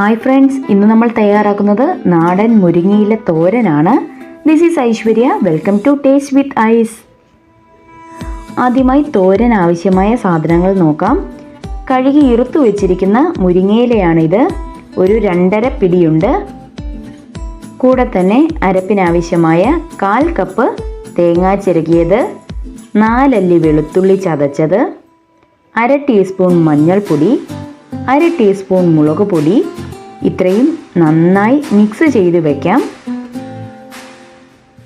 Hi friends ഇന്ന് നമ്മൾ തയ്യാറാക്കുന്നത് നാടൻ മുരിങ്ങയില തോരനാണ്. This is Aishwarya welcome to taste with ice ആദ്യമായി തോരൻ ആവശ്യമായ സാധനങ്ങൾ നോക്കാം. കഴുകി ഇറുത്തു വെച്ചിരിക്കുന്ന മുരിങ്ങയിലയാണിത് ഒരു രണ്ടര പിടിയുണ്ട്. കൂടെ തന്നെ അരപ്പിനാവശ്യമായ കാൽ കപ്പ് തേങ്ങ ചിരകിയത്. നാലല്ലി വെളുത്തുള്ളി ചതച്ചത്. അര ടീസ്പൂൺ മഞ്ഞൾപ്പൊടി. അര ടീസ്പൂൺ മുളക് പൊടി ഇത്രയും നന്നായി മിക്സ് ചെയ്ത് വയ്ക്കാം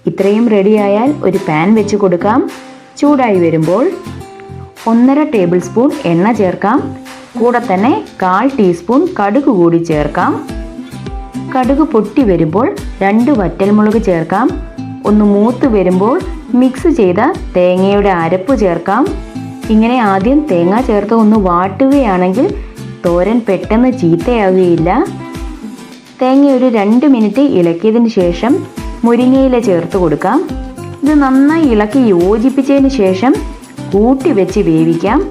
ഇത്രയും റെഡിയായാൽ ഒരു പാൻ വെച്ച് കൊടുക്കാം. ചൂടായി വരുമ്പോൾ ഒന്നര ടേബിൾ സ്പൂൺ എണ്ണ ചേർക്കാം. കൂടെ തന്നെ കാൽ ടീസ്പൂൺ കടുക് കൂടി ചേർക്കാം. കടുക് പൊട്ടി വരുമ്പോൾ രണ്ട് വറ്റൽമുളക് ചേർക്കാം. ഒന്ന് മൂത്ത് വരുമ്പോൾ മിക്സ് ചെയ്ത തേങ്ങയുടെ അരപ്പ് ചേർക്കാം. ഇങ്ങനെ ആദ്യം തേങ്ങ ചേർത്ത് ഒന്ന് വാട്ടുകയാണെങ്കിൽ തോരൻ പെട്ടെന്ന് ചീത്തയാകുകയില്ല തേങ്ങ ഒരു രണ്ട് മിനിറ്റ് ഇളക്കിയതിന് ശേഷം മുരിങ്ങയില ചേർത്ത് കൊടുക്കാം. ഇത് നന്നായി ഇളക്കി യോജിപ്പിച്ചതിന് ശേഷം കൂട്ടി വെച്ച് വേവിക്കാം.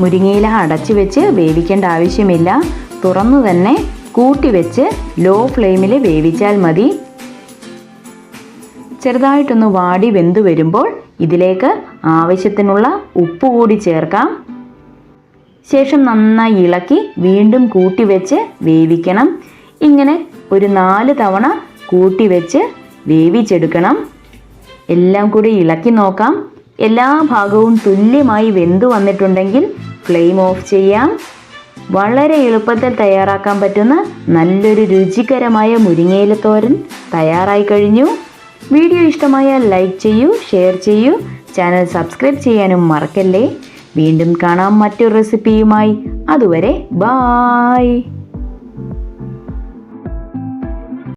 മുരിങ്ങയില അടച്ചു വെച്ച് വേവിക്കേണ്ട ആവശ്യമില്ല. തുറന്നു തന്നെ കൂട്ടി വെച്ച് ലോ ഫ്ലെയിമിൽ വേവിച്ചാൽ മതി. ചെറുതായിട്ടൊന്ന് വാടി വെന്തു വരുമ്പോൾ ഇതിലേക്ക് ആവശ്യത്തിനുള്ള ഉപ്പ് കൂടി ചേർക്കാം. ശേഷം നന്നായി ഇളക്കി വീണ്ടും കൂട്ടി വെച്ച് വേവിക്കണം. ഇങ്ങനെ ഒരു നാല് തവണ കൂട്ടി വെച്ച് വേവിച്ചെടുക്കണം. എല്ലാം കൂടി ഇളക്കി നോക്കാം. എല്ലാ ഭാഗവും തുല്യമായി വെന്തു വന്നിട്ടുണ്ടെങ്കിൽ ഫ്ലെയിം ഓഫ് ചെയ്യാം. വളരെ എളുപ്പത്തിൽ തയ്യാറാക്കാൻ പറ്റുന്ന നല്ലൊരു രുചികരമായ മുരിങ്ങയില തോരൻ തയ്യാറായി കഴിഞ്ഞു. വീഡിയോ ഇഷ്ടമായാൽ ലൈക്ക് ചെയ്യൂ ഷെയർ ചെയ്യൂ. ചാനൽ സബ്സ്ക്രൈബ് ചെയ്യാനും മറക്കല്ലേ? വീണ്ടും കാണാം മറ്റൊരു റെസിപ്പിയുമായി അതുവരെ ബായ്